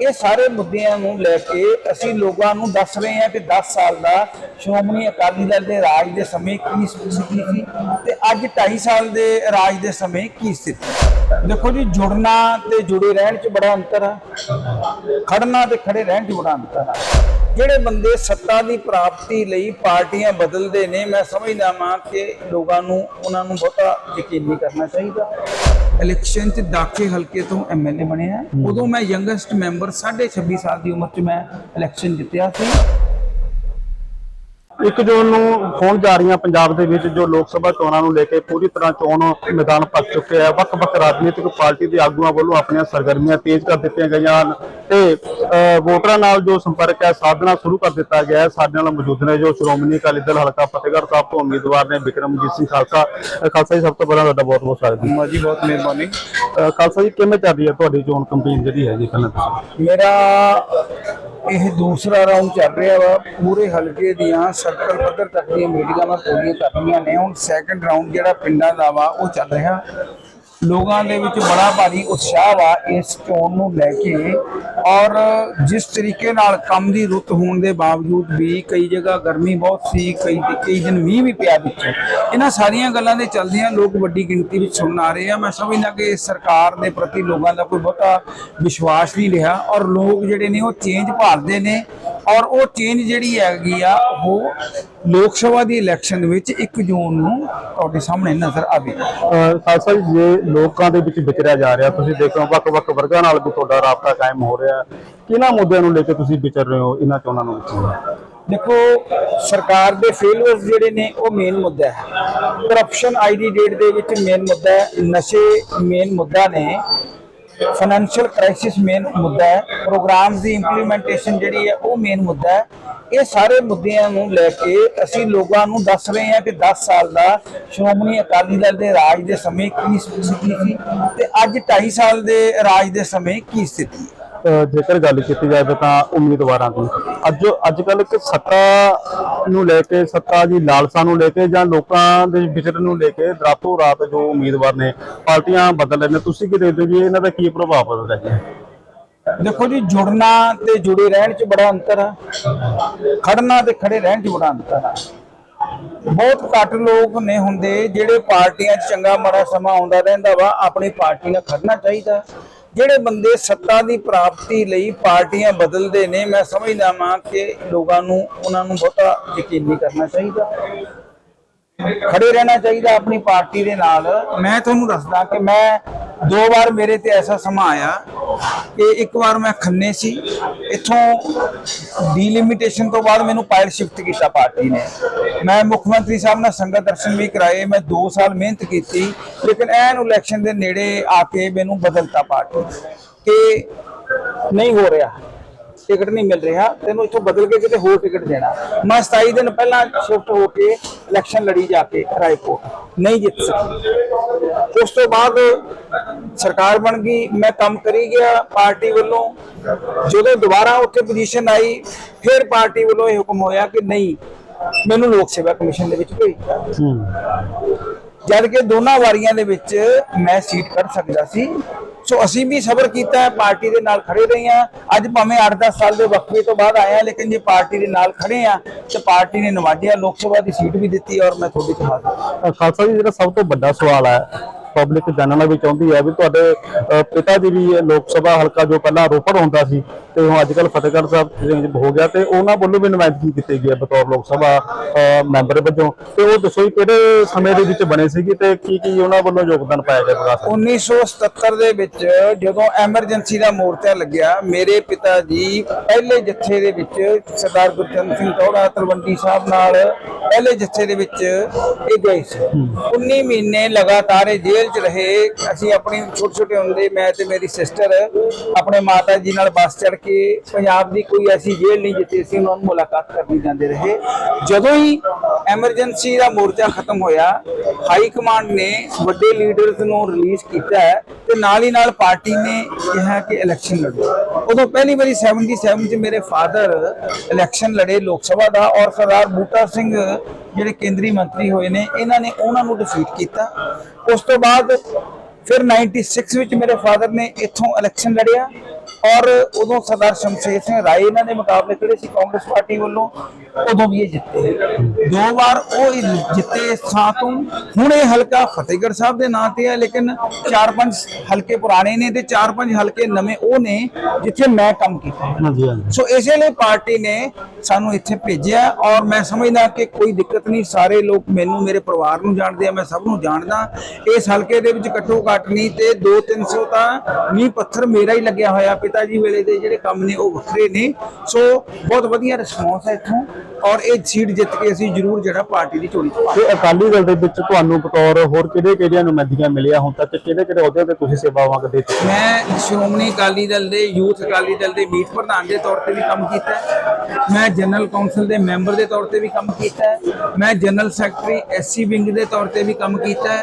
ਇਹ ਸਾਰੇ ਮੁੱਦਿਆਂ ਨੂੰ ਲੈ ਕੇ ਅਸੀਂ ਲੋਕਾਂ ਨੂੰ ਦੱਸ ਰਹੇ ਹਾਂ ਕਿ 10 ਸਾਲ ਦਾ ਸ਼੍ਰੋਮਣੀ ਅਕਾਲੀ ਦਲ ਦੇ ਰਾਜ ਦੇ ਸਮੇਂ ਕੀ ਸਥਿਤੀ ਸੀ ਤੇ ਅੱਜ 2.5 ਸਾਲ ਦੇ ਰਾਜ ਦੇ ਸਮੇਂ ਕੀ ਸਥਿਤੀ ਦੇਖੋ ਜੀ, ਜੁੜਨਾ ਤੇ ਜੁੜੇ ਰਹਿਣ 'ਚ ਬੜਾ ਅੰਤਰ ਆ। ਖੜਨਾ ਤੇ ਖੜੇ ਰਹਿਣ 'ਚ ਬੜਾ ਅੰਤਰ ਆ। ਜਿਹੜੇ ਬੰਦੇ ਸੱਤਾ ਦੀ ਪ੍ਰਾਪਤੀ ਲਈ ਪਾਰਟੀਆਂ ਬਦਲਦੇ ਨੇ, ਮੈਂ ਸਮਝਦਾ ਹਾਂ ਕਿ ਲੋਕਾਂ ਨੂੰ, ਉਹਨਾਂ ਨੂੰ ਬਹੁਤਾ ਯਕੀਨ ਨਹੀਂ ਕਰਨਾ ਚਾਹੀਦਾ। ਇਲੈਕਸ਼ਨ 'ਚ ਦਾਖੇ ਹਲਕੇ ਤੋਂ ਐਮਐਲਏ ਬਣਿਆ ਉਦੋਂ ਮੈਂ ਯੰਗੈਸਟ ਮੈਂਬਰ 26 ਸਾਲ ਦੀ ਉਮਰ 'ਚ ਮੈਂ ਇਲੈਕਸ਼ਨ ਜਿੱਤਿਆ ਸੀ। ਇੱਕ ਜੂਨ ਨੂੰ ਹੋਣ ਜਾ ਰਹੀਆਂ ਪੰਜਾਬ ਦੇ ਵਿੱਚ ਜੋ ਲੋਕ ਸਭਾ ਚੋਣਾਂ ਨੂੰ ਲੈ ਕੇ ਪੂਰੀ ਤਰ੍ਹਾਂ ਚੋਣ ਮੈਦਾਨ ਭਰ ਚੁੱਕੇ ਹੈ ਵੱਖ-ਵੱਖ ਰਾਜਨੀਤਿਕ ਪਾਰਟੀ ਦੇ ਆਗੂਆਂ ਵੱਲੋਂ ਆਪਣੀਆਂ ਸਰਗਰਮੀਆਂ ਤੇਜ਼ ਕਰ ਦਿੱਤੀਆਂ ਗਈਆਂ ਹਨ। ਤੇ ਵੋਟਰਾਂ ਨਾਲ ਜੋ ਸੰਪਰਕ ਹੈ ਸਾਧਨਾ ਸ਼ੁਰੂ ਕਰ ਦਿੱਤਾ ਗਿਆ ਹੈ। ਸਾਡੇ ਨਾਲ ਮੌਜੂਦ ਨੇ ਜੋ ਸ਼੍ਰੋਮਣੀ ਅਕਾਲੀ ਦਲ ਹਲਕਾ ਫਤਿਹਗੜ੍ਹ ਸਾਹਿਬ ਤੋਂ ਉਮੀਦਵਾਰ ਨੇ ਵਿਕਰਮਜੀਤ ਸਿੰਘ ਖਾਲਸਾ। ਖਾਲਸਾ ਜੀ ਸਭ ਤੋਂ ਪਹਿਲਾਂ ਤੁਹਾਡਾ ਬਹੁਤ-ਬਹੁਤ ਸਵਾਗਤ ਹੈ। ਜੀ ਬਹੁਤ ਮਿਹਰਬਾਨੀ। ਖਾਲਸਾ ਜੀ ਕਿਵੇਂ ਚੱਲ ਰਹੀ ਹੈ ਤੁਹਾਡੀ ਚੋਣ ਕੰਪੇਨ ਜਿਹੜੀ ਹੈ ਜੀ ਪਹਿਲਾਂ ਤੁਸੀਂ ਮੇਰਾ ਇਹ ਦੂਸਰਾ ਰਾਉਂਡ ਚੱਲ ਰਿਹਾ ਵਾ। ਪੂਰੇ ਹਲਕੇ ਦੀਆਂ ਸਰਕਲ ਪੱਧਰ ਤੱਕ ਦੀਆਂ ਮੀਟਿੰਗਾਂ ਪੂਰੀਆਂ ਕਰਨੀਆਂ ਨੇ। ਹੁਣ ਸੈਕੰਡ ਰਾਉਂਡ ਜਿਹੜਾ ਪਿੰਡਾਂ ਦਾ ਵਾ ਉਹ ਚੱਲ ਰਿਹਾ। ਲੋਕਾਂ ਦੇ ਵਿੱਚ ਬੜਾ ਭਾਰੀ ਉਤਸ਼ਾਹ ਵਾ ਇਸ ਚੋਣ ਨੂੰ ਲੈ ਕੇ। ਔਰ ਜਿਸ ਤਰੀਕੇ ਨਾਲ ਕੰਮ ਦੀ ਰੁੱਤ ਹੋਣ ਦੇ ਬਾਵਜੂਦ ਵੀ ਕਈ ਜਗ੍ਹਾ ਗਰਮੀ ਬਹੁਤ ਸੀ, ਕਈ ਕਈ ਦਿਨ ਮੀਂਹ ਵੀ ਪਿਆ ਵਿੱਚ। ਇਹਨਾਂ ਸਾਰੀਆਂ ਗੱਲਾਂ ਦੇ ਚੱਲਦਿਆਂ ਲੋਕ ਵੱਡੀ ਗਿਣਤੀ ਵਿੱਚ ਸੁਣਨ ਆ ਰਹੇ ਆ। ਮੈਂ ਸਮਝਦਾ ਕਿ ਸਰਕਾਰ ਦੇ ਪ੍ਰਤੀ ਲੋਕਾਂ ਦਾ ਕੋਈ ਬਹੁਤਾ ਵਿਸ਼ਵਾਸ ਨਹੀਂ ਰਿਹਾ। ਔਰ ਲੋਕ ਜਿਹੜੇ ਨੇ ਉਹ ਚੇਂਜ ਭਾਲਦੇ ਨੇ। ਔਰ ਉਹ ਚੇਂਜ ਜਿਹੜੀ ਹੈਗੀ ਆ ਉਹ ਲੋਕ ਸਭਾ ਦੀ ਇਲੈਕਸ਼ਨ ਵਿੱਚ 1 ਜੂਨ ਨੂੰ ਤੁਹਾਡੇ ਸਾਹਮਣੇ ਨਜ਼ਰ ਅਹ ਖਾਲਸਾ ਜੀ ਜੇ ਲੋਕਾਂ ਦੇ ਵਿੱਚ ਵਿਚਰਿਆ ਜਾ ਰਿਹਾ ਤੁਸੀਂ ਦੇਖੋ ਵੱਖ-ਵੱਖ ਵਰਗਾਂ ਨਾਲ ਵੀ ਤੁਹਾਡਾ ਰਾਬਤਾ ਕਾਇਮ ਹੋ ਰਿਹਾ। ਕਿਹਨਾਂ ਮੁੱਦਿਆਂ ਨੂੰ ਲੈ ਕੇ ਤੁਸੀਂ ਵਿਚਰ ਰਹੇ ਹੋ ਇਹਨਾਂ ਚੋਣਾਂ ਨੂੰ ਵਿੱਚ ਦੇਖੋ ਸਰਕਾਰ ਦੇ ਫੇਲਰਸ ਜਿਹੜੇ ਨੇ ਉਹ ਮੇਨ ਮੁੱਦਾ ਹੈ। ਕਰਪਸ਼ਨ ਦੀ ਡੇਟ ਦੇ ਵਿੱਚ ਮੇਨ ਮੁੱਦਾ ਹੈ ਨਸ਼ੇ ਮੇਨ ਮੁੱਦਾ ਨੇ। ਫਾਈਨੈਂਸ਼ੀਅਲ ਕ੍ਰਾਈਸਿਸ ਮੇਨ ਮੁੱਦਾ ਹੈ। ਪ੍ਰੋਗਰਾਮਸ ਦੀ ਇੰਪਲੀਮੈਂਟੇਸ਼ਨ ਜਿਹੜੀ ਹੈ, ਉਹ ਮੇਨ ਮੁੱਦਾ ਹੈ। ਇਹ ਸਾਰੇ ਮੁੱਦਿਆਂ ਨੂੰ ਲੈ ਕੇ ਅਸੀਂ ਲੋਕਾਂ ਨੂੰ ਦੱਸ ਰਹੇ ਹਾਂ ਕਿ 10 ਸਾਲ ਦਾ ਸ਼੍ਰੋਮਣੀ ਅਕਾਲੀ ਦਲ ਦੇ ਰਾਜ ਦੇ ਸਮੇਂ ਕੀ ਸਥਿਤੀ ਸੀ ਤੇ ਅੱਜ 2.5 ਸਾਲ ਦੇ ਰਾਜ ਦੇ ਸਮੇਂ ਕੀ ਸਥਿਤੀ ਹੈ। ਜੇਕਰ ਗੱਲ ਕੀਤੀ ਜਾਵੇ ਤਾਂ ਉਮੀਦਵਾਰਾਂ ਦੀ। ਅੱਜ ਅੱਜ ਕੱਲ ਇੱਕ ਸੱਤਾ ਨੂੰ ਲੈ ਕੇ, ਸੱਤਾ ਦੀ ਲਾਲਸਾ ਨੂੰ ਲੈ ਕੇ ਜਾਂ ਲੋਕਾਂ ਦੇ ਵਿਚਰਨ ਨੂੰ ਲੈ ਕੇ ਰਾਤੋਂ ਰਾਤ ਜੋ ਉਮੀਦਵਾਰ ਨੇ ਪਾਰਟੀਆਂ ਬਦਲ ਰਹੇ ਨੇ ਤੁਸੀਂ ਕੀ ਦੇਖਦੇ ਹੋ ਜੀ ਇਹਨਾਂ ਦਾ ਕੀ ਪ੍ਰਭਾਵ ਪਵੇਗਾ ਜੀ ਦੇਖੋ ਜੀ, ਜੁੜਨਾ ਤੇ ਜੁੜੇ ਰਹਿਣ 'ਚ ਬੜਾ ਅੰਤਰ ਆ। ਖੜਨਾ ਤੇ ਖੜੇ ਰਹਿਣ 'ਚ ਬੜਾ ਅੰਤਰ ਆ। ਬਹੁਤ ਘੱਟ ਲੋਕ ਨੇ ਹੁੰਦੇ ਜਿਹੜੇ ਪਾਰਟੀਆਂ 'ਚ ਚੰਗਾ ਮਾੜਾ ਸਮਾਂ ਆਉਂਦਾ ਰਹਿੰਦਾ ਵਾ, ਆਪਣੀ ਪਾਰਟੀ ਨਾਲ ਖੜਨਾ ਚਾਹੀਦਾ। ਜਿਹੜੇ ਬੰਦੇ ਸੱਤਾ ਦੀ ਪ੍ਰਾਪਤੀ ਲਈ ਪਾਰਟੀਆਂ ਬਦਲਦੇ ਨੇ, ਮੈਂ ਸਮਝਦਾ ਹਾਂ ਕਿ ਲੋਕਾਂ ਨੂੰ, ਉਹਨਾਂ ਨੂੰ ਬਹੁਤਾ ਯਕੀਨ ਨਹੀਂ ਕਰਨਾ ਚਾਹੀਦਾ। ਖੜੇ ਰਹਿਣਾ ਚਾਹੀਦਾ ਆਪਣੀ ਪਾਰਟੀ ਦੇ ਨਾਲ। ਮੈਂ ਤੁਹਾਨੂੰ ਦੱਸਦਾ ਕਿ ਮੈਂ ਦੋ ਵਾਰ ਮੇਰੇ ਤੇ ਐਸਾ ਸਮਾਂ ਆਇਆ ਕਿ ਇੱਕ ਵਾਰ ਮੈਂ ਖੰਨੇ ਸੀ। ਇੱਥੋਂ ਡੀਲਿਮਿਟੇਸ਼ਨ ਤੋਂ ਬਾਅਦ ਮੈਨੂੰ ਪਾਇਲ ਸ਼ਿਫਟ ਕੀਤਾ ਪਾਰਟੀ ਨੇ। ਮੈਂ ਮੁੱਖ ਮੰਤਰੀ ਸਾਹਿਬ ਨਾਲ ਸੰਗਤ ਦਰਸ਼ਨ ਵੀ ਕਰਾਏ, ਮੈਂ 2 ਸਾਲ ਮਿਹਨਤ ਕੀਤੀ, ਲੇਕਿਨ ਐਨ ਇਲੈਕਸ਼ਨ ਦੇ ਨੇੜੇ ਆ ਕੇ ਮੈਨੂੰ ਬਦਲਤਾ ਪਾਰਟੀ। ਕਿ ਨਹੀਂ ਹੋ ਰਿਹਾ। ਟਿਕਟ ਨਹੀਂ ਮਿਲ ਰਿਹਾ ਤੈਨੂੰ ਇੱਥੋਂ ਬਦਲ ਕੇ ਕਿਤੇ ਹੋਰ ਟਿਕਟ ਦੇਣਾ। ਮੈਂ 27 ਦਿਨ ਪਹਿਲਾਂ ਸ਼ਿਫਟ ਹੋ ਕੇ ਇਲੈਕਸ਼ਨ ਲੜੀ ਜਾ ਕੇ ਰਾਏਕੋਟ ਨਹੀਂ ਜਿੱਤ ਸਕੀ। ਉਸ ਤੋਂ ਬਾਅਦ ਸਰਕਾਰ ਬਣ ਗਈ ਮੈਂ ਕੰਮ ਕਰੀ ਗਿਆ ਪਾਰਟੀ ਵੱਲੋਂ। ਜਦੋਂ ਦੁਬਾਰਾ ਉੱਥੇ ਪੋਜੀਸ਼ਨ ਆਈ ਫਿਰ ਪਾਰਟੀ ਵੱਲੋਂ ਇਹ ਹੁਕਮ ਹੋਇਆ ਕਿ ਨਹੀਂ ਮੈਨੂੰ ਲੋਕ ਸੇਵਾ ਕਮਿਸ਼ਨ ਦੇ ਵਿੱਚ ਭੇਜਿਆ ਜਦ ਕਿ ਦੋਨਾਂ ਵਾਰੀਆਂ ਦੇ ਵਿੱਚ ਮੈਂ ਸੀਟ ਕੱਢ ਸਕਦਾ ਸੀ। ਸੋ ਅਸੀਂ ਵੀ ਸਬਰ ਕੀਤਾ ਹੈ ਪਾਰਟੀ ਦੇ ਨਾਲ ਖੜੇ ਰਹੇ ਹਾਂ ਅੱਜ ਭਾਵੇਂ 8-10 ਸਾਲ ਦੇ ਵਕਫੇ ਤੋਂ ਬਾਅਦ ਆਇਆ ਲੇਕਿਨ ਜੇ ਪਾਰਟੀ ਦੇ ਨਾਲ ਖੜੇ ਆ ਤੇ ਪਾਰਟੀ ਨੇ ਨਵਾਜਿਆ, ਲੋਕ ਸਭਾ ਦੀ ਸੀਟ ਵੀ ਦਿੱਤੀ ਔਰ ਮੈਂ ਤੁਹਾਡੀ ਚ ਖਾਲਸਾ ਜੀ, ਜਿਹੜਾ ਸਭ ਤੋਂ ਵੱਡਾ ਸਵਾਲ ਹੈ ਪਬਲਿਕ ਜਾਣਨਾ ਵੀ ਚਾਹੁੰਦੀ ਹੈ ਵੀ ਤੁਹਾਡੇ ਪਿਤਾ ਜੀ ਵੀ ਲੋਕ ਸਭਾ ਹਲਕਾ ਜੋ ਪਹਿਲਾਂ ਰੋਪੜ ਹੁੰਦਾ ਸੀ ਤੇ ਹੁਣ ਅੱਜ ਕੱਲ ਫਤਿਹਗੜ੍ਹ ਸਾਹਿਬ ਹੋ ਗਿਆ ਤੇ ਉਹਨਾਂ ਵੱਲੋਂ ਵੀ ਨੁਮਾਇੰਦਗੀ ਕੀਤੀ ਗਈ ਹੈ ਬਤੌਰ ਲੋਕ ਸਭਾ ਮੈਂਬਰ ਵਜੋਂ। ਤੇ ਉਹ ਦੱਸੋ ਜੀ ਕਿਹੜੇ ਸਮੇਂ ਦੇ ਵਿੱਚ ਬਣੇ ਸੀਗੇ ਤੇ ਕੀ ਕੀ ਉਹਨਾਂ ਵੱਲੋਂ ਯੋਗਦਾਨ ਪਾਇਆ ਗਿਆ ਵਿਕਾਸ ਵਿੱਚ? 1977 ਦੇ ਵਿੱਚ ਜਦੋਂ ਐਮਰਜੈਂਸੀ ਦਾ ਮੋਰਚਾ ਲੱਗਿਆ ਮੇਰੇ ਪਿਤਾ ਜੀ ਪਹਿਲੇ ਜੱਥੇ ਦੇ ਵਿੱਚ ਸਰਦਾਰ ਗੁਰਚਰਨ ਸਿੰਘ ਟੌੜਾ ਤਲਵੰਡੀ ਸਾਹਿਬ ਨਾਲ ਪਹਿਲੇ ਜੱਥੇ ਦੇ ਵਿੱਚ ਇਹ ਗਏ ਸੀ। 19 ਮਹੀਨੇ ਲਗਾਤਾਰ ਇਹ ਜੇਲ੍ਹ 'ਚ ਰਹੇ। ਅਸੀਂ ਆਪਣੀ ਛੋਟੇ ਛੋਟੇ ਹੁੰਦੇ, ਮੈਂ ਤੇ ਮੇਰੀ ਸਿਸਟਰ ਆਪਣੇ ਮਾਤਾ ਜੀ ਨਾਲ ਬੱਸ ਚੜ੍ਹ ਕੇ ਪੰਜਾਬ ਦੀ ਕੋਈ ਐਸੀ ਜੇਲ੍ਹ ਨਹੀਂ ਜਿੱਥੇ ਅਸੀਂ ਉਹਨਾਂ ਨੂੰ ਮੁਲਾਕਾਤ ਕਰਨੀ ਜਾਂਦੇ ਰਹੇ। ਜਦੋਂ ਹੀ ਐਮਰਜੈਂਸੀ ਦਾ ਮੋਰਚਾ ਖਤਮ ਹੋਇਆ ਹਾਈ ਕਮਾਂਡ ਨੇ ਵੱਡੇ ਲੀਡਰਸ ਨੂੰ ਰਿਲੀਜ਼ ਕੀਤਾ ਹੈ। ਤੇ ਨਾਲ ਹੀ ਨਾਲ ਪਾਰਟੀ ਨੇ ਕਿਹਾ ਕਿ ਇਲੈਕਸ਼ਨ ਲੜੋ। ਉਦੋਂ ਪਹਿਲੀ ਵਾਰੀ 77 ਚ ਮੇਰੇ ਫਾਦਰ ਇਲੈਕਸ਼ਨ ਲੜੇ ਲੋਕ ਸਭਾ ਦਾ ਔਰ ਸਰਦਾਰ ਬੂਟਾ ਸਿੰਘ ਜਿਹੜੇ ਕੇਂਦਰੀ ਮੰਤਰੀ ਹੋਏ ਨੇ, ਇਹਨਾਂ ਨੇ ਉਹਨਾਂ ਨੂੰ ਡਿਫੀਟ ਕੀਤਾ। ਉਸ ਤੋਂ ਬਾਅਦ ਫਿਰ 96 ਵਿੱਚ ਮੇਰੇ ਫਾਦਰ ਨੇ ਇੱਥੋਂ ਇਲੈਕਸ਼ਨ ਲੜਿਆ। ਔਰ ਉਦੋਂ ਸਰਦਾਰ ਸ਼ਮਸ਼ੇਰ ਸਿੰਘ ਰਾਏ ਇਹਨਾਂ ਦੇ ਮੁਕਾਬਲੇ ਖੜੇ ਸੀ? ਕਾਂਗਰਸ ਪਾਰਟੀ ਵੱਲੋਂ ਉਦੋਂ ਵੀ ਇਹ ਜਿੱਤੇ। ਦੋ ਵਾਰ ਉਹ ਜਿੱਤੇ ਥਾਂ ਤੋਂ। ਹੁਣ ਇਹ ਹਲਕਾ ਫਤਿਹਗੜ੍ਹ ਸਾਹਿਬ ਦੇ ਨਾਂ ਤੇ ਹੈ ਲੇਕਿਨ ਚਾਰ ਪੰਜ ਹਲਕੇ ਪੁਰਾਣੇ ਨੇ ਤੇ ਚਾਰ ਪੰਜ ਹਲਕੇ ਨਵੇਂ ਉਹ ਨੇ ਜਿੱਥੇ ਮੈਂ ਕੰਮ ਕੀਤਾ। ਸੋ ਇਸੇ ਲਈ ਪਾਰਟੀ ਨੇ ਸਾਨੂੰ ਇੱਥੇ ਭੇਜਿਆ ਔਰ ਮੈਂ ਸਮਝਦਾ ਕਿ ਕੋਈ ਦਿੱਕਤ ਨਹੀਂ ਸਾਰੇ ਲੋਕ ਮੈਨੂੰ ਮੇਰੇ ਪਰਿਵਾਰ ਨੂੰ ਜਾਣਦੇ ਆ ਮੈਂ ਸਭ ਨੂੰ ਜਾਣਦਾ। ਇਸ ਹਲਕੇ ਦੇ ਵਿੱਚ ਘੱਟੋ ਘੱਟ ਨਹੀਂ ਤੇ 2-300 ਤਾਂ ਨੀ ਪੱਥਰ ਮੇਰਾ ਹੀ ਲੱਗਿਆ ਹੋਇਆ ਪਿਤਾ ਜੀ ਵੇਲੇ ਦੇ ਜਿਹੜੇ ਕੰਮ ਨੇ ਉਹ ਵੱਖਰੇ ਨੇ। ਸੋ ਬਹੁਤ ਵਧੀਆ ਰਿਸਪੌਂਸ ਹੈ ਇੱਥੋਂ। ਔਰ ਇਹ ਸੀਟ ਜਿੱਤ ਕੇ ਅਸੀਂ ਜ਼ਰੂਰ ਜਿਹੜਾ ਪਾਰਟੀ ਦੀ ਝੋਲੀ ਚ ਪਾਵਾਂਗੇ। ਤੇ ਅਕਾਲੀ ਦਲ ਦੇ ਵਿੱਚ ਤੁਹਾਨੂੰ ਬਤੌਰ ਹੋਰ ਕਿਹੜੇ ਕਿਹੜੀਆਂ ਨੁਮਾਇੰਦਗੀਆਂ ਮਿਲੀਆਂ ਹੁਣ ਤੱਕ? ਕਿਹੜੇ ਕਿਹੜੇ ਅਹੁਦਿਆਂ ਤੇ ਤੁਸੀਂ ਸੇਵਾਵਾਂ ਦੇ ਚੁੱਕੇ ਹੋ? ਮੈਂ ਸ਼੍ਰੋਮਣੀ ਅਕਾਲੀ ਦਲ ਦੇ ਯੂਥ ਅਕਾਲੀ ਦਲ ਦੇ ਮੀਤ ਪ੍ਰਧਾਨ ਦੇ ਤੌਰ ਤੇ ਵੀ ਕੰਮ ਕੀਤਾ ਮੈਂ ਜਨਰਲ ਕੌਂਸਲ ਦੇ ਮੈਂਬਰ ਦੇ ਤੌਰ ਤੇ ਵੀ ਕੰਮ ਕੀਤਾ ਮੈਂ ਜਨਰਲ ਸੈਕਟਰੀ ਐਸਸੀ ਵਿੰਗ ਦੇ ਤੌਰ ਤੇ ਵੀ ਕੰਮ ਕੀਤਾ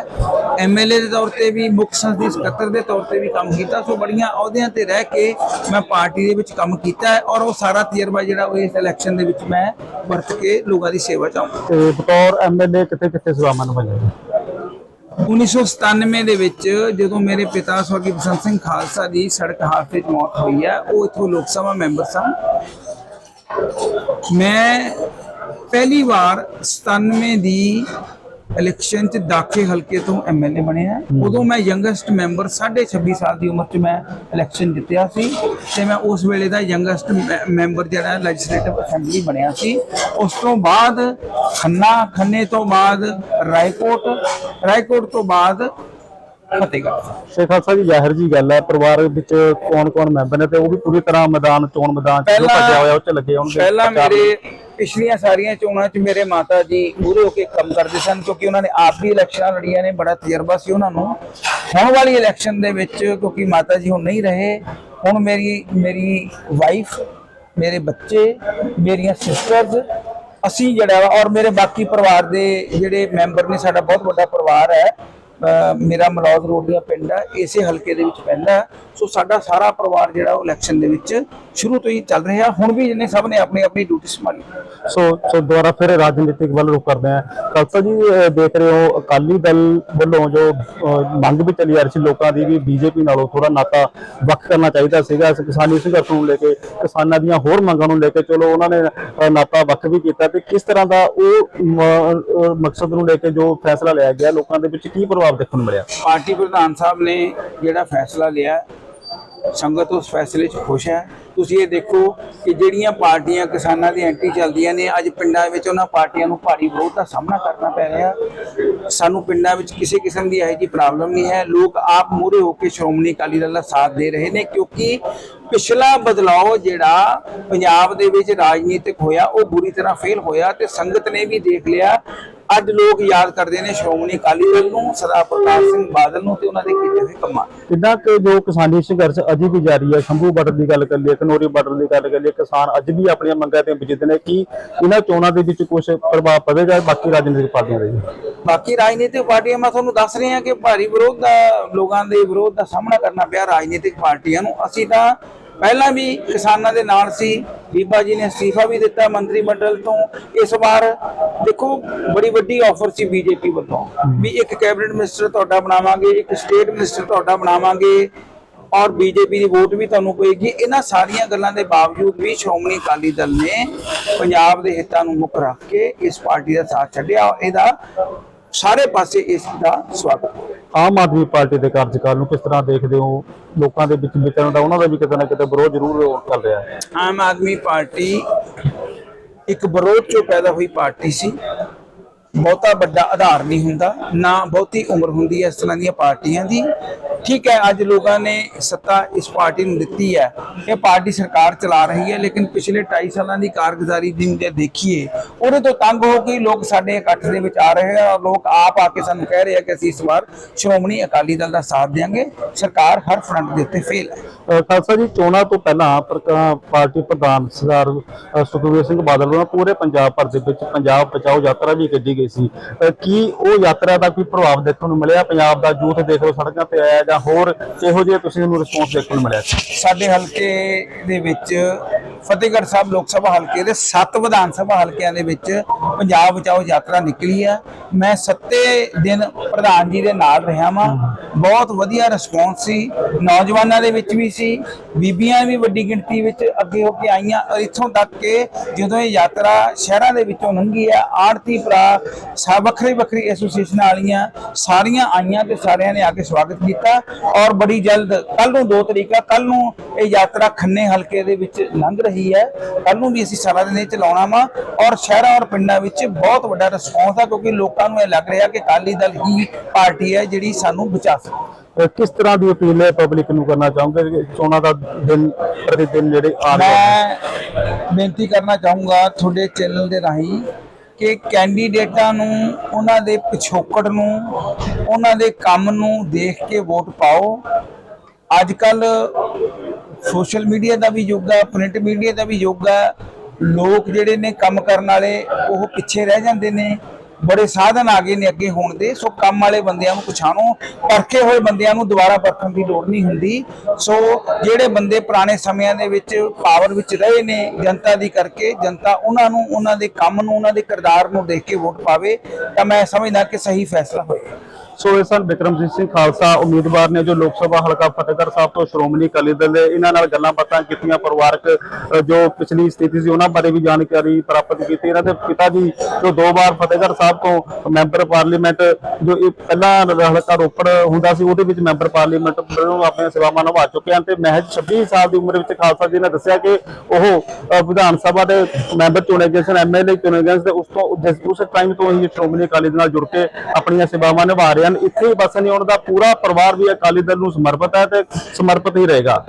ਐਮਐਲਏ ਦੇ ਤੌਰ ਤੇ ਵੀ ਮੁੱਖ ਸੰਸਦੀ ਸਕੱਤਰ ਦੇ ਤੌਰ ਤੇ ਵੀ ਕੰਮ ਕੀਤਾ। ਸੋ ਬੜੀਆਂ ਅਹੁਦਿਆਂ ਤੇ ਰਹਿ ਕੇ ਮੈਂ ਪਾਰਟੀ ਦੇ ਵਿੱਚ ਕੰਮ ਕੀਤਾ ਹੈ ਔਰ ਉਹ ਸਾਰਾ ਤਜਰਬਾ ਜਿਹੜਾ ਉਹ ਇਸ ਇਲੈਕਸ਼ਨ ਦੇ ਵਿੱਚ ਮੈਂ ਵਰਤ ਕੇ ਲੋਕਾਂ ਦੀ ਸੇਵਾ ਚ ਆਉਂਗਾ ਤੇ ਬਤੌਰ ਐਮਐਲਏ ਕਿੱਥੇ ਕਿੱਥੇ ਸੇਵਾਵਾਂ ਨਿਭਾਈਆਂ ਜੀ? 1997 ਦੇ ਵਿੱਚ ਜਦੋਂ ਮੇਰੇ ਪਿਤਾ ਸਵਰਗੀ ਬਸੰਤ ਸਿੰਘ ਖਾਲਸਾ ਦੀ ਸੜਕ ਹਾਦਸੇ 'ਚ ਮੌਤ ਹੋਈ ਹੈ ਉਹ ਇਥੋਂ ਲੋਕ ਸਭਾ ਮੈਂਬਰ ਸਨ। ਮੈਂ ਪਹਿਲੀ ਵਾਰ 97 ਦੀ ਇਲੈਕਸ਼ਨ 'ਚ ਦਾਖੇ ਹਲਕੇ ਤੋਂ ਐਮਐਲਏ ਬਣਿਆ ਉਦੋਂ ਮੈਂ ਯੰਗੈਸਟ ਮੈਂਬਰ 26 ਸਾਲ ਦੀ ਉਮਰ 'ਚ ਮੈਂ ਇਲੈਕਸ਼ਨ ਜਿੱਤਿਆ ਸੀ ਤੇ ਮੈਂ ਉਸ ਵੇਲੇ ਦਾ ਯੰਗੈਸਟ ਮੈਂਬਰ ਜਿਹੜਾ ਲੈਜਿਸਲੇਟਿਵ ਅਸੈਂਬਲੀ ਬਣਿਆ ਸੀ। ਉਸ ਤੋਂ ਬਾਅਦ ਖੰਨਾ ਖੰਨੇ ਤੋਂ ਬਾਅਦ ਰਾਏਕੋਟ ਰਾਏਕੋਟ ਤੋਂ ਬਾਅਦ ਫਤਿਹਗੜ੍ਹ ਸਾਹਿਬ। ਸ਼ੇਖ ਖਾਲਸਾ ਜੀ ਜ਼ਾਹਿਰ ਜੀ ਗੱਲ ਹੈ ਪਰਿਵਾਰ ਵਿੱਚ ਕੌਣ ਕੌਣ ਮੈਂਬਰ ਨੇ ਤੇ ਉਹ ਵੀ ਪੂਰੀ ਤਰ੍ਹਾਂ ਮੈਦਾਨ ਚੋਣ ਮੈਦਾਨ ਚ ਜੋ ਭੱਜਿਆ ਹੋਇਆ ਉਹ ਚ ਲੱਗੇ ਹੋਣਗੇ ਪਹਿਲਾਂ ਮੇਰੇ ਪਿਛਲੀਆਂ ਸਾਰੀਆਂ ਚੋਣਾਂ 'ਚ ਮੇਰੇ ਮਾਤਾ ਜੀ ਮੂਹਰੇ ਹੋ ਕੇ ਕੰਮ ਕਰਦੇ ਸਨ ਕਿਉਂਕਿ ਉਹਨਾਂ ਨੇ ਆਪ ਵੀ ਇਲੈਕਸ਼ਨਾਂ ਲੜੀਆਂ ਨੇ ਬੜਾ ਤਜਰਬਾ ਸੀ ਉਹਨਾਂ ਨੂੰ ਹੁਣ ਵਾਲੀ ਇਲੈਕਸ਼ਨ ਦੇ ਵਿੱਚ ਕਿਉਂਕਿ ਮਾਤਾ ਜੀ ਹੁਣ ਨਹੀਂ ਰਹੇ ਹੁਣ ਮੇਰੀ ਮੇਰੀ ਵਾਈਫ ਮੇਰੇ ਬੱਚੇ ਮੇਰੀਆਂ ਸਿਸਟਰਸ ਅਸੀਂ ਜਿਹੜਾ ਔਰ ਮੇਰੇ ਬਾਕੀ ਪਰਿਵਾਰ ਦੇ ਜਿਹੜੇ ਮੈਂਬਰ ਨੇ ਸਾਡਾ ਬਹੁਤ ਵੱਡਾ ਪਰਿਵਾਰ ਹੈ ਮੇਰਾ ਮਲੌਦ ਰੋਡ ਦਾ ਪਿੰਡ ਹੈ, ਇਸੇ ਹਲਕੇ ਦੇ ਵਿੱਚ ਪੈਂਦਾ ਸੋ ਸਾਡਾ ਸਾਰਾ ਪਰਿਵਾਰ ਜਿਹੜਾ ਉਹ ਇਲੈਕਸ਼ਨ ਦੇ ਵਿੱਚ ਸ਼ੁਰੂ ਤੋਂ ਹੀ ਚੱਲ ਰਿਹਾ ਹੁਣ ਵੀ ਜਿਹਨੇ ਸਭ ਨੇ ਆਪਣੀ ਆਪਣੀ ਡਿਊਟੀ ਸੰਭਾਲੀ। ਸੋ ਸੋ ਦੁਬਾਰਾ ਫਿਰ ਰਾਜਨੀਤਿਕ ਵੱਲ ਰੁਕ ਕਰਦੇ ਹਾਂ। ਖਾਲਸਾ ਜੀ ਦੇਖ ਰਹੇ ਹੋ ਅਕਾਲੀ ਦਲ ਵੱਲੋਂ ਜੋ ਮੰਗ ਵੀ ਚੱਲੀ ਆ ਰਹੀ ਸੀ ਲੋਕਾਂ ਦੀ ਵੀ ਬੀਜੇਪੀ ਨਾਲੋਂ ਥੋੜਾ ਨਾਤਾ ਵੱਖ ਕਰਨਾ ਚਾਹੀਦਾ ਸੀਗਾ। ਕਿਸਾਨੀ ਸੰਘਰਸ਼ ਨੂੰ ਲੈ ਕੇ ਕਿਸਾਨਾਂ ਦੀਆਂ ਹੋਰ ਮੰਗਾਂ ਨੂੰ ਲੈ ਕੇ ਚਲੋ ਉਹਨਾਂ ਨੇ ਨਾਤਾ ਵੱਖ ਵੀ ਕੀਤਾ। ਤੇ ਕਿਸ ਤਰ੍ਹਾਂ ਦਾ ਉਹ ਮਕਸਦ ਨੂੰ ਲੈ ਕੇ ਜੋ ਫੈਸਲਾ ਲਿਆ ਗਿਆ ਲੋਕਾਂ ਦੇ ਵਿੱਚ ਕੀ ਪ੍ਰਭਾਵ ਦੇਖਣ ਨੂੰ ਮਿਲਿਆ? ਪਾਰਟੀ ਪ੍ਰਧਾਨ ਸਾਹਿਬ ਨੇ ਜਿਹੜਾ ਫੈਸਲਾ ਲਿਆ ਸੰਗਤ ਉਸ ਫੈਸਲੇ 'ਚ ਖੁਸ਼ ਹੈ। ਤੁਸੀਂ ਇਹ ਦੇਖੋ ਕਿ ਜਿਹੜੀਆਂ ਪਾਰਟੀਆਂ ਕਿਸਾਨਾਂ ਦੀ ਐਂਟੀ ਚੱਲਦੀਆਂ ਨੇ, ਅੱਜ ਪਿੰਡਾਂ ਵਿੱਚ ਉਹਨਾਂ ਪਾਰਟੀਆਂ ਨੂੰ ਭਾਰੀ ਵਿਰੋਧ ਦਾ ਸਾਹਮਣਾ ਕਰਨਾ ਪੈ ਰਿਹਾ। ਸਾਨੂੰ ਪਿੰਡਾਂ ਵਿੱਚ ਕਿਸੇ ਕਿਸਮ ਦੀ ਇਹੋ ਜਿਹੀ ਪ੍ਰੋਬਲਮ ਨਹੀਂ ਹੈ। ਲੋਕ ਆਪ ਮੂਹਰੇ ਹੋ ਕੇ ਸ਼੍ਰੋਮਣੀ ਅਕਾਲੀ ਦਲ ਦਾ ਸਾਥ ਦੇ ਰਹੇ ਨੇ ਕਿਉਂਕਿ ਪਿਛਲਾ ਬਦਲਾਅ ਜਿਹੜਾ ਪੰਜਾਬ ਦੇ ਵਿੱਚ ਰਾਜਨੀਤਿਕ ਹੋਇਆ, ਉਹ ਬੁਰੀ ਤਰ੍ਹਾਂ ਫੇਲ ਹੋਇਆ ਤੇ ਸੰਗਤ ਨੇ ਵੀ ਦੇਖ ਲਿਆ ਅੱਜ ਲੋਕ ਯਾਦ ਕਰਦੇ ਨੇ ਸ਼੍ਰੋਮਣੀ ਅਕਾਲੀ ਦਲ ਨੂੰ ਸਰਦਾਰ ਪ੍ਰਕਾਸ਼ ਸਿੰਘ ਬਾਦਲ ਨੂੰ ਤੇ ਉਹਨਾਂ ਦੇ ਕੀਤੇ ਹੋਏ ਕੰਮਾਂ। ਕਿੰਨਾ ਕਿ ਜੋ ਕਿਸਾਨੀ ਸੰਘਰਸ਼ ਅਜੇ ਵੀ ਜਾਰੀ ਹੈ ਸ਼ੰਭੂ ਬਾਰਡਰ ਦੀ ਗੱਲ ਕਰ ਲਈਏ ਕਨੋਰੀ ਬਾਰਡਰ ਦੀ ਗੱਲ ਕਰ ਲਈਏ ਕਿਸਾਨ ਅੱਜ ਵੀ ਆਪਣੀਆਂ ਮੰਗਾਂ ਤੇ ਵਿਜਿਤ ਨੇ ਕਿ ਇਹਨਾਂ ਚੋਣਾਂ ਦੇ ਵਿੱਚ ਕੁਝ ਪ੍ਰਭਾਵ ਪਵੇਗਾ ਬਾਕੀ ਰਾਜਨੀਤਿਕ ਪਾਰਟੀਆਂ ਦੇ ਬਾਕੀ ਰਾਜਨੀਤਿਕ ਪਾਰਟੀਆਂ ਮੈਂ ਤੁਹਾਨੂੰ ਦੱਸ ਰਿਹਾ ਕਿ ਭਾਰੀ ਵਿਰੋਧ ਦਾ ਲੋਕਾਂ ਦੇ ਵਿਰੋਧ ਦਾ ਸਾਹਮਣਾ ਕਰਨਾ ਪਿਆ ਰਾਜਨੀਤਿਕ ਪਾਰਟੀਆਂ ਨੂੰ ਅਸੀਂ ਤਾਂ ਪਹਿਲਾਂ ਵੀ ਕਿਸਾਨਾਂ ਦੇ ਨਾਲ ਸੀ, ਬੀਬਾ ਜੀ ਨੇ ਅਸਤੀਫਾ ਵੀ ਦਿੱਤਾ ਮੰਤਰੀ ਮੰਡਲ ਤੋਂ। ਇਸ ਵਾਰ ਦੇਖੋ, ਬੜੀ ਵੱਡੀ ਆਫਰ ਸੀ ਬੀਜੇਪੀ ਵੱਲੋਂ। ਵੀ ਇੱਕ ਕੈਬਨਿਟ ਮਿਨਿਸਟਰ ਤੁਹਾਡਾ ਬਣਾਵਾਂਗੇ, ਇੱਕ ਸਟੇਟ ਮਿਨਿਸਟਰ ਤੁਹਾਡਾ ਬਣਾਵਾਂਗੇ ਔਰ ਬੀਜੇਪੀ ਦੀ ਵੋਟ ਵੀ ਤੁਹਾਨੂੰ ਪਏਗੀ। ਇਹਨਾਂ ਸਾਰੀਆਂ ਗੱਲਾਂ ਦੇ ਬਾਵਜੂਦ ਵੀ ਸ਼੍ਰੋਮਣੀ ਅਕਾਲੀ ਦਲ ਨੇ ਪੰਜਾਬ ਦੇ ਹਿੱਤਾਂ ਨੂੰ ਮੁੱਖ ਰੱਖ ਕੇ ਇਸ ਪਾਰਟੀ ਦਾ ਸਾਥ ਛੱਡਿਆ। ਔਰ ਇਹਦਾ ਸਾਰੇ ਪਾਸੇ ਇਸ ਦਾ ਸਵਾਗਤ ਹੈ। ਆਮ ਆਦਮੀ ਪਾਰਟੀ ਦੇ ਕਾਰਜਕਾਲ ਨੂੰ ਕਿਸ ਤਰ੍ਹਾਂ ਦੇਖਦੇ ਹੋ? ਲੋਕਾਂ ਦੇ ਵਿੱਚ ਵਿਚਰਨ ਦਾ ਉਹਨਾਂ ਦਾ ਵੀ ਕਿਤੇ ਨਾ ਕਿਤੇ ਵਿਰੋਧ ਜ਼ਰੂਰ ਚੱਲ ਰਿਹਾ ਹੈ। ਆਮ ਆਦਮੀ ਪਾਰਟੀ ਇੱਕ ਵਿਰੋਧ ਚੋਂ ਪੈਦਾ ਹੋਈ ਪਾਰਟੀ ਸੀ। ਬਹੁਤਾ ਵੱਡਾ ਆਧਾਰ ਨਹੀਂ ਹੁੰਦਾ, ਨਾ ਬਹੁਤੀ ਉਮਰ ਹੁੰਦੀ ਹੈ ਇਸ ਤਰ੍ਹਾਂ ਦੀਆਂ ਪਾਰਟੀਆਂ ਦੀ। ਠੀਕ ਹੈ, ਅੱਜ ਲੋਕਾਂ ਨੇ ਸੱਤਾ ਇਸ ਪਾਰਟੀ ਨੂੰ ਦਿੱਤੀ ਹੈ। ਇਹ ਪਾਰਟੀ ਸਰਕਾਰ ਚਲਾ ਰਹੀ ਹੈ, ਲੇਕਿਨ ਪਿਛਲੇ 2.5 ਸਾਲਾਂ ਦੀ ਕਾਰਗੁਜ਼ਾਰੀ ਦੀ ਜੇ ਦੇਖੀਏ, ਉਹਦੇ ਤੋਂ ਤੰਗ ਹੋ ਕੇ ਲੋਕ ਸਾਡੇ ਇਕੱਠ ਦੇ ਵਿੱਚ ਆ ਰਹੇ ਆ ਔਰ ਲੋਕ ਆਪ ਆ ਕੇ ਸਾਨੂੰ ਕਹਿ ਰਹੇ ਆ ਕਿ ਅਸੀਂ ਇਸ ਵਾਰ ਸ਼੍ਰੋਮਣੀ ਅਕਾਲੀ ਦਲ ਦਾ ਸਾਥ ਦੇਵਾਂਗੇ ਸਰਕਾਰ ਹਰ ਫਰੰਟ ਦੇ ਉੱਤੇ ਫੇਲ ਹੈ। ਖਾਲਸਾ ਜੀ, ਚੋਣਾਂ ਤੋਂ ਪਹਿਲਾਂ ਪਾਰਟੀ ਪ੍ਰਧਾਨ ਸਰਦਾਰ, ਅਹ ਸੁਖਬੀਰ ਸਿੰਘ ਬਾਦਲ ਵੱਲੋਂ ਪੂਰੇ ਪੰਜਾਬ ਭਰ ਦੇ ਵਿੱਚ ਪੰਜਾਬ ਬਚਾਓ ਯਾਤਰਾ ਵੀ ਕੱਢੀ ਗਈ। ਸੀ। ਕੀ ਉਹ ਯਾਤਰਾ ਦਾ ਕੋਈ ਪ੍ਰਭਾਵ ਦੇਖਣ ਨੂੰ ਮਿਲਿਆ? ਪੰਜਾਬ ਦਾ ਯੂਥ ਦੇਖ ਲਓ ਸੜਕਾਂ ਤੇ ਆਇਆ ਜਾਂ ਹੋਰ ਇਹੋ ਜਿਹੇ ਤੁਸੀਂ ਨੂੰ ਰਿਸਪੌਂਸ ਦੇਖਣ ਨੂੰ ਮਿਲਿਆ ਸਾਡੇ ਹਲਕੇ ਦੇ ਵਿੱਚ ਫਤਿਹਗੜ੍ਹ ਸਾਹਿਬ ਲੋਕ ਸਭਾ ਹਲਕੇ ਦੇ 7 ਵਿਧਾਨ ਸਭਾ ਹਲਕਿਆਂ ਦੇ ਵਿੱਚ ਪੰਜਾਬ ਬਚਾਓ ਯਾਤਰਾ ਨਿਕਲੀ ਆ ਮੈਂ ਸੱਤੇ ਦਿਨ ਪ੍ਰਧਾਨ ਜੀ ਦੇ ਨਾਲ ਰਿਹਾ ਵਾਂ। ਬਹੁਤ ਵਧੀਆ ਰਿਸਪੌਂਸ ਸੀ। ਨੌਜਵਾਨਾਂ ਦੇ ਵਿੱਚ ਵੀ ਸੀ। ਬੀਬੀਆਂ ਵੀ ਵੱਡੀ ਗਿਣਤੀ ਵਿੱਚ ਅੱਗੇ ਹੋ ਕੇ ਆਈਆਂ। ਔਰ ਇੱਥੋਂ ਤੱਕ ਕਿ ਜਦੋਂ ਇਹ ਯਾਤਰਾ ਸ਼ਹਿਰਾਂ ਦੇ ਵਿੱਚੋਂ ਲੰਘੀ ਆ ਆੜਤੀ ਭਰਾ ਸਭ ਵੱਖਰੀ ਵੱਖਰੀ ਐਸੋਸੀਏਸ਼ਨਾਂ ਵਾਲੀਆਂ ਸਾਰੀਆਂ ਆਈਆਂ ਤੇ ਸਾਰਿਆਂ ਨੇ ਆ ਕੇ ਸਵਾਗਤ ਕੀਤਾ ਔਰ ਬੜੀ ਜਲਦ ਕੱਲ ਨੂੰ 2 ਤਰੀਕਾ ਕੱਲ ਨੂੰ ਇਹ ਯਾਤਰਾ ਖੰਨੇ ਹਲਕੇ ਦੇ ਵਿੱਚ ਲੰਘ ਰਹੀ ਹੈ। ਕੱਲ ਨੂੰ ਵੀ ਅਸੀਂ ਸਾਰਾ ਦਿਨ ਇਹ ਚਲਾਉਣਾ ਵਾ ਔਰ ਸ਼ਹਿਰਾਂ ਔਰ ਪਿੰਡਾਂ ਵਿੱਚ ਬਹੁਤ ਵੱਡਾ ਰਿਸਪੌਂਸ ਆ ਕਿਉਂਕਿ ਲੋਕਾਂ ਨੂੰ ਇਹ ਲੱਗ ਰਿਹਾ ਕਿ ਅਕਾਲੀ ਦਲ ਹੀ ਪਾਰਟੀ ਹੈ ਜਿਹੜੀ ਸਾਨੂੰ ਬਚਾ ਸਕਦੀ ਕਿਸ ਤਰ੍ਹਾਂ ਦੀ ਅਪੀਲ ਹੈ ਪਬਲਿਕ ਨੂੰ ਕਰਨਾ ਚਾਹੋਗੇ? ਕਿ ਚੋਣਾਂ ਦਾ ਦਿਨ ਪ੍ਰਤੀ ਦਿਨ ਜਿਹੜੇ ਆ ਰਹੇ ਮੈਂ ਬੇਨਤੀ ਕਰਨਾ ਚਾਹੂੰਗਾ ਤੁਹਾਡੇ ਚੈਨਲ ਦੇ ਰਾਹੀਂ ਕਿ ਕੈਂਡੀਡੇਟਾਂ ਨੂੰ ਉਹਨਾਂ ਦੇ ਪਿਛੋਕੜ ਨੂੰ ਉਹਨਾਂ ਦੇ ਕੰਮ ਨੂੰ ਦੇਖ ਕੇ ਵੋਟ ਪਾਓ। ਅੱਜ ਕੱਲ ਸੋਸ਼ਲ ਮੀਡੀਆ ਦਾ ਵੀ ਯੁੱਗ ਆ ਪ੍ਰਿੰਟ ਮੀਡੀਆ ਦਾ ਵੀ ਯੁੱਗ ਆ। ਲੋਕ ਜਿਹੜੇ ਨੇ ਕੰਮ ਕਰਨ ਵਾਲੇ, ਉਹ ਪਿੱਛੇ ਰਹਿ ਜਾਂਦੇ ਨੇ। ਬੜੇ ਸਾਧਨ ਆ ਗਏ ਨੇ ਅੱਗੇ ਹੋਣ ਦੇ। ਸੋ ਕੰਮ ਵਾਲੇ ਬੰਦਿਆਂ ਨੂੰ ਪਛਾਣੋ। ਪਰਖੇ ਹੋਏ ਬੰਦਿਆਂ ਨੂੰ ਦੁਬਾਰਾ ਪਰਖਣ ਦੀ ਲੋੜ ਨਹੀਂ ਹੁੰਦੀ। ਸੋ ਜਿਹੜੇ ਬੰਦੇ ਪੁਰਾਣੇ ਸਮਿਆਂ ਦੇ ਵਿੱਚ ਪਾਵਰ ਵਿੱਚ ਰਹੇ ਨੇ, ਜਨਤਾ ਦੀ ਕਰਕੇ, ਜਨਤਾ ਉਹਨਾਂ ਨੂੰ, ਉਹਨਾਂ ਦੇ ਕੰਮ ਨੂੰ, ਉਹਨਾਂ ਦੇ ਕਿਰਦਾਰ ਨੂੰ ਦੇਖ ਕੇ ਵੋਟ ਪਾਵੇ, ਤਾਂ ਮੈਂ ਸਮਝਦਾ ਕਿ ਸਹੀ ਫੈਸਲਾ ਹੋਏਗਾ ਸੋ ਇਹ ਸਨ ਬਿਕਰਮਜੀਤ ਸਿੰਘ ਖਾਲਸਾ ਉਮੀਦਵਾਰ ਨੇ ਜੋ ਲੋਕ ਸਭਾ ਹਲਕਾ ਫਤਿਹਗੜ੍ਹ ਸਾਹਿਬ ਤੋਂ ਸ਼੍ਰੋਮਣੀ ਅਕਾਲੀ ਦਲ ਦੇ ਇਹਨਾਂ ਨਾਲ ਗੱਲਾਂ ਬਾਤਾਂ ਕੀਤੀਆਂ, ਪਰਿਵਾਰਕ ਜੋ ਪਿਛਲੀ ਸਥਿਤੀ ਸੀ ਉਹਨਾਂ ਬਾਰੇ ਵੀ ਜਾਣਕਾਰੀ ਪ੍ਰਾਪਤ ਕੀਤੀ। ਇਹਨਾਂ ਦੇ ਪਿਤਾ ਜੀ ਜੋ ਦੋ ਵਾਰ ਫਤਿਹਗੜ੍ਹ ਸਾਹਿਬ ਤੋਂ ਮੈਂਬਰ ਪਾਰਲੀਮੈਂਟ, ਜੋ ਇਹ ਪਹਿਲਾਂ ਹਲਕਾ ਰੋਪੜ ਹੁੰਦਾ ਸੀ, ਉਹਦੇ ਵਿੱਚ ਮੈਂਬਰ ਪਾਰਲੀਮੈਂਟ ਵੱਲੋਂ ਆਪਣੀਆਂ ਸੇਵਾਵਾਂ ਨਿਭਾ ਚੁੱਕੇ ਹਨ ਤੇ ਮਹਿਜ 26 ਸਾਲ ਦੀ ਉਮਰ ਵਿੱਚ ਖਾਲਸਾ ਜੀ ਨੇ ਦੱਸਿਆ ਕਿ ਉਹ ਵਿਧਾਨ ਸਭਾ ਦੇ ਮੈਂਬਰ ਚੁਣੇ ਗਏ ਸਨ ਐਮਐਲਏ ਚੁਣੇ ਗਏ ਸਨ ਉਸ ਤੋਂ ਉਸ ਟਾਈਮ ਤੋਂ ਹੀ ਸ਼੍ਰੋਮਣੀ ਅਕਾਲੀ ਦਲ ਨਾਲ ਜੁੜ ਕੇ ਆਪਣੀਆਂ ਸੇਵਾਵਾਂ ਨਿਭਾ ਰਹੇ ਹਨ ਇੱਥੇ ਹੀ ਬਸ ਆਉਣ ਦਾ ਪੂਰਾ ਪਰਿਵਾਰ ਵੀ ਅਕਾਲੀ ਦਲ ਨੂੰ ਸਮਰਪਿਤ ਹੈ ਤੇ ਸਮਰਪਿਤ ਹੀ ਰਹੇਗਾ।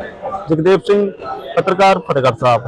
ਜਗਦੇਵ ਸਿੰਘ, ਪੱਤਰਕਾਰ ਫਤਿਹਗੜ੍ਹ ਸਾਹਿਬ।